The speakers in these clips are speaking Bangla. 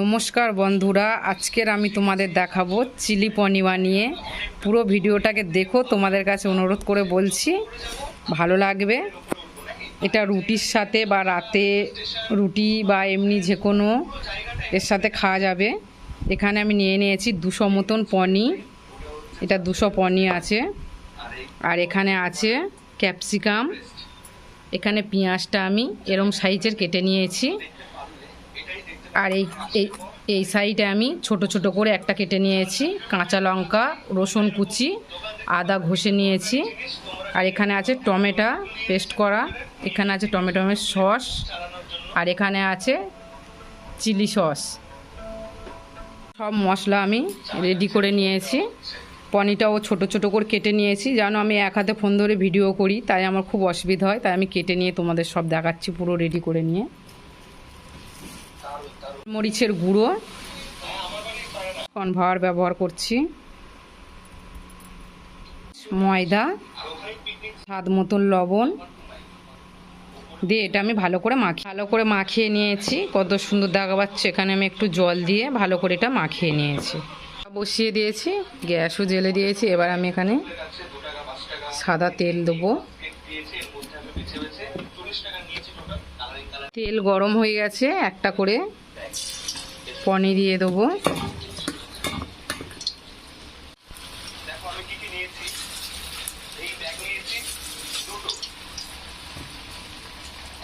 নমস্কার বন্ধুরা, আজকের আমি তোমাদের দেখাবো চিলি পনি বানিয়ে পুরো ভিডিওটাকে দেখো, তোমাদের কাছে অনুরোধ করে বলছি, ভালো লাগবে। এটা রুটির সাথে বা রাতে রুটি বা এমনি যে কোনো এর সাথে খাওয়া যাবে। এখানে আমি নিয়ে নিয়েছি দুশো মতন পনি। এটা দুশো পনি আছে। আর এখানে আছে ক্যাপসিকাম। এখানে পেঁয়াজটা আমি এরম সাইজের কেটে নিয়েছি। আর এই এই সাইডে আমি ছোট ছোট করে একটা কেটে নিয়েছি, কাঁচা লঙ্কা, রসুন কুচি, আদা ঘষে নিয়েছি। আর এখানে আছে টমেটো পেস্ট করা, এখানে আছে টমেটোমের সস, আর এখানে আছে চিলি সস। সব মশলা আমি রেডি করে নিয়েছি। পনিরটাও ছোট ছোট করে কেটে নিয়েছি। জানো আমি এক হাতে ফোন ধরে ভিডিও করি, তাই আমার খুব অসুবিধা হয়, তাই আমি কেটে নিয়ে তোমাদের সব দেখাচ্ছি পুরো রেডি করে নিয়ে। মরিচের গুঁড়ো। কনভার ব্যবহার করছি। ময়দা। স্বাদ মতন লবণ। দিয়ে এটা আমি ভালো করে মাখি ভালো করে মাখিয়ে নিয়েছি। কত সুন্দর দেখা পাচ্ছে এখানে আমি একটু জল দিয়ে ভালো করে এটা মাখিয়ে নিয়েছি। বসিয়ে দিয়েছি। গ্যাসও জেলে দিয়েছি। এবার আমি এখানে সাদা তেল দেবো। তেল গরম হয়ে গেছে একটা করে। পনির দিয়ে দেবো দেখো আমি কি কি নিয়েছি এই ব্যাগ নিয়েছি দুটো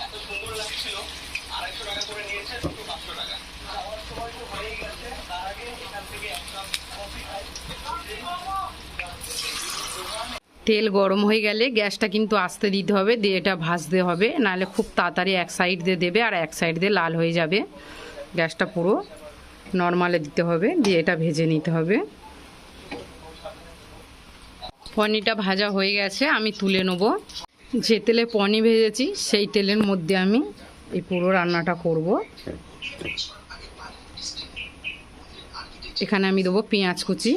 এত সুন্দর লাগছিল আড়াইশো টাকা করে নিয়েছে দুটো পাঁচশো টাকা খাওয়ার সময় তো হয়েই গেছে তার আগে এখান থেকে এক কাপ কফি খাই তেল গরম হয়ে গেলে গ্যাসটা কিন্তু আস্তে দিতে হবে, দিয়ে এটা ভাজতে হবে। নাহলে খুব তাড়াতাড়ি এক সাইড দিয়ে দেবে আর এক সাইড দিয়ে লাল হয়ে যাবে। গ্যাসটা পুরো নর্মালে দিতে হবে, দিয়ে এটা ভেজে নিতে হবে। পনিরটা ভাজা হয়ে গেছে, আমি তুলে নেব। যে তেলে পনি ভেজেছি, সেই তেলের মধ্যে আমি এই পুরো রান্নাটা করব। এখানে আমি দেবো পেঁয়াজ কুচি।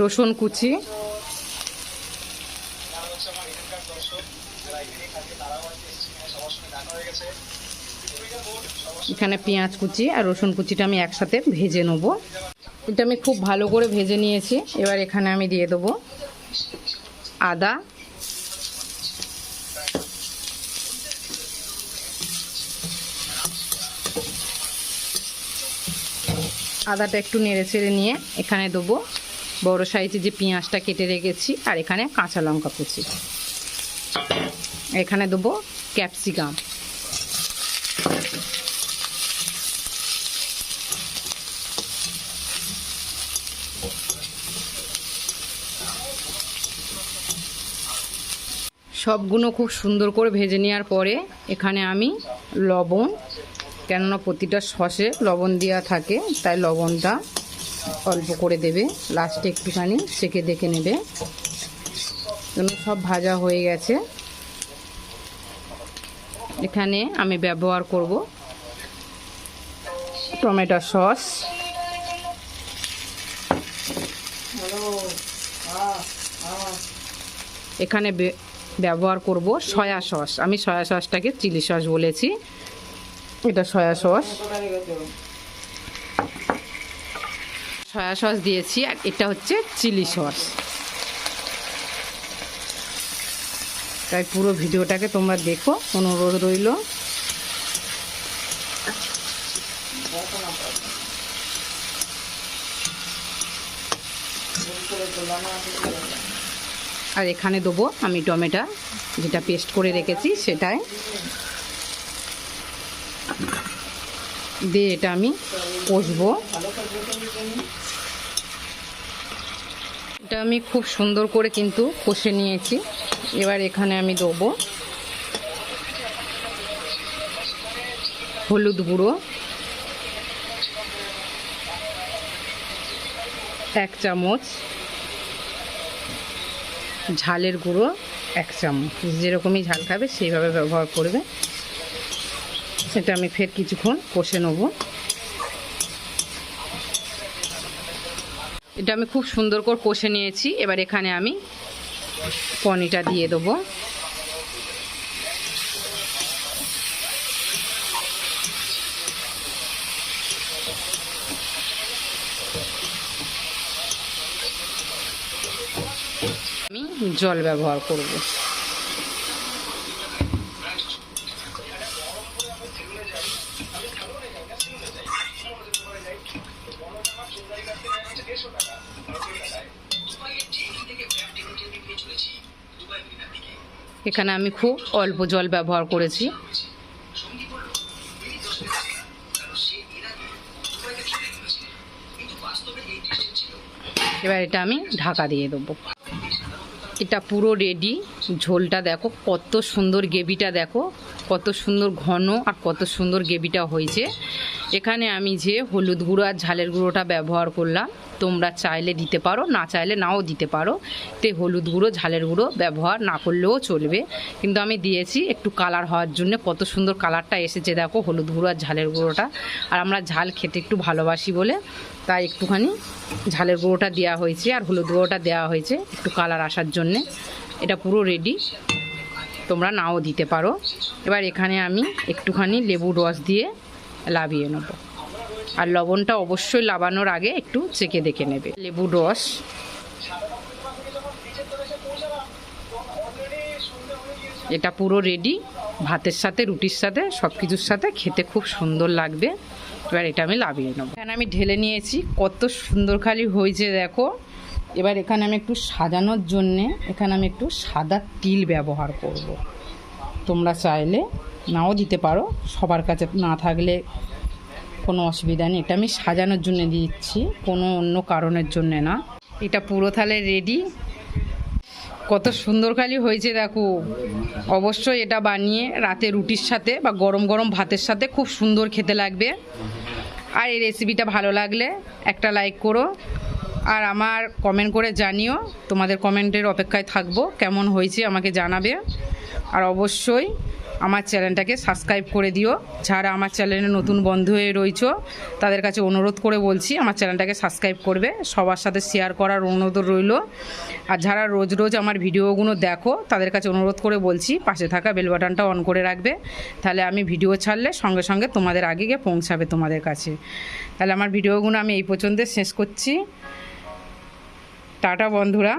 রসুন কুচি। এখানে পেঁয়াজ কুচি আর রসুন কুচিটা আমি একসাথে ভেজে নেব। এটা আমি খুব ভালো করে ভেজে নিয়েছি। এবার এখানে আমি দিয়ে দেবো আদা। আদাটা একটু নেড়ে চেড়ে নিয়ে এখানে দেবো বড় সাইজে যে পেঁয়াজটা কেটে রেখেছি, আর এখানে কাঁচা লঙ্কা কুচি। এখানে দেবো ক্যাপসিকাম। সবগুলো খুব সুন্দর করে ভেজে নেওয়ার পরে এখানে আমি লবণ কেননা প্রতিটা সসে লবণ দেওয়া থাকে, তাই লবণটা অল্প করে দেবে। লাস্টে একটুখানি সেকে দেখে নেবে। সব ভাজা হয়ে গেছে। এখানে আমি ব্যবহার করব টমেটো সস। এখানে ব্যবহার করব সয়া সস। আমি সয়া সসটাকে চিলি সস বলেছি। এটা সয়া সস। সয়া সস দিয়েছি, আর এটা হচ্ছে চিলি সস। তাই পুরো ভিডিওটাকে তোমরা দেখো, অনুরোধ রইল। আর এখানে দেবো আমি টমেটো, যেটা পেস্ট করে রেখেছি সেটাই দিয়ে এটা আমি কষবো। এটা আমি খুব সুন্দর করে কিন্তু কষে নিয়েছি। এবার এখানে আমি দেবো হলুদ গুঁড়ো, এক চামচ ঝালের গুঁড়ো, এক চামচ। যেরকমই ঝাল খাবে সেইভাবে ব্যবহার করবে। সেটা আমি ফের কিছুক্ষণ কষে নেব। এটা আমি খুব সুন্দর করে কষে নিয়েছি। এবার এখানে আমি পনিরটা দিয়ে দেবো। আমি জল ব্যবহার করব। এখানে আমি খুব অল্প জল ব্যবহার করেছি। এবার এটা আমি ঢাকা দিয়ে দেবো। এটা পুরো রেডি ঝোলটা দেখো, কত সুন্দর গ্রেভিটা দেখো, কত সুন্দর ঘন আর কত সুন্দর গ্রেভিটা হয়েছে। এখানে আমি যে হলুদ গুঁড়ো আর ঝালের গুঁড়োটা ব্যবহার করলাম, তোমরা চাইলে দিতে পারো, না চাইলে নাও দিতে পারো। তে হলুদ গুঁড়ো, ঝালের গুঁড়ো ব্যবহার না করলেও চলবে। কিন্তু আমি দিয়েছি একটু কালার হওয়ার জন্য, কত সুন্দর কালারটা এসেছে দেখো, হলুদ গুঁড়ো আর ঝালের গুঁড়োটা। আর আমরা ঝাল খেতে একটু ভালোবাসি বলে, তাই একটুখানি ঝালের গুঁড়োটা দেওয়া হয়েছে, আর হলুদ গুঁড়োটা দেওয়া হয়েছে একটু কালার আসার জন্যে। এটা পুরো রেডি তোমরা নাও দিতে পারো। এবার এখানে আমি একটুখানি লেবু রস দিয়ে লাভিয়ে নেব। আর লবণটা অবশ্যই লাবানোর আগে একটু চেকে দেখে নেবে। লেবু রস। এটা পুরো রেডি ভাতের সাথে, রুটির সাথে সব কিছুর সাথে খেতে খুব সুন্দর লাগবে। এবার এটা আমি লাভিয়ে নেব। এখানে আমি ঢেলে নিয়েছি। কত সুন্দর খালি হয়েছে, দেখো। এবার এখানে আমি একটু সাজানোর জন্যে এখানে আমি একটু সাদা তিল ব্যবহার করব। তোমরা চাইলে নাও দিতে পারো, সবার কাছে না থাকলে কোনো অসুবিধা নেই। এটা আমি সাজানোর জন্য দিচ্ছি, কোনো অন্য কারণের জন্য না। এটা পুরো থালে রেডি কত সুন্দর খালি হয়েছে দেখো। অবশ্যই এটা বানিয়ে রাতে রুটির সাথে বা গরম গরম ভাতের সাথে খুব সুন্দর খেতে লাগবে। আর এই রেসিপিটা ভালো লাগলে একটা লাইক করো। আর আমার কমেন্ট করে জানিও, তোমাদের কমেন্টের অপেক্ষায় থাকব, কেমন হয়েছে আমাকে জানাবে। আর অবশ্যই আমার চ্যানেলটাকে সাবস্ক্রাইব করে দিও। যারা আমার চ্যানেলে নতুন বন্ধু হয়ে রয়েছ, তাদের কাছে অনুরোধ করে বলছি, আমার চ্যানেলটাকে সাবস্ক্রাইব করবে। সবার সাথে শেয়ার করার অনুরোধ রইল। আর যারা রোজ রোজ আমার ভিডিওগুলো দেখো, তাদের কাছে অনুরোধ করে বলছি, পাশে থাকা বেল বাটনটা অন করে রাখবে। তাহলে আমি ভিডিও ছাড়লে সঙ্গে সঙ্গে তোমাদের আগে গিয়ে পৌঁছাবে তোমাদের কাছে। তাহলে আমার ভিডিওগুলো আমি এই পর্যন্ত শেষ করছি। টাটা বন্ধুরা।